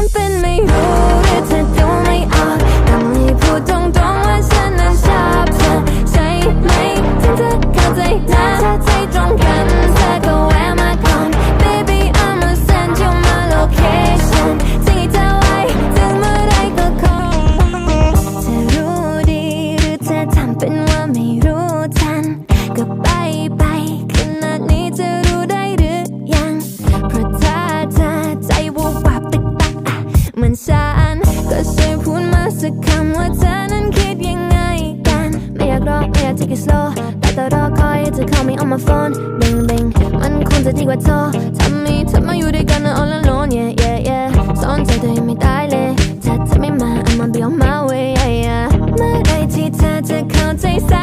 ำเป็ อไม่อยาก take it slow แต่ต่อรอคอยเธอ call me on my phone bling bling มันคงจะดีกว่าโทรทำให้เธอมาอยู่ด้วยกันนะ all alone yeah yeah yeah สอนใจตัวเองไม่ได้เลยถ้าเธอไม่มา I'ma be on my way yeah yeah เมื่อไรที่เธอจะเข้าใจสา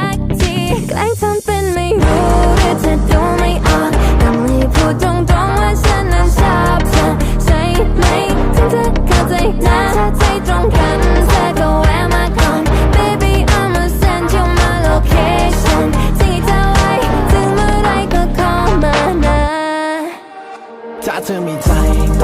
ถ้าเธอมีใจโด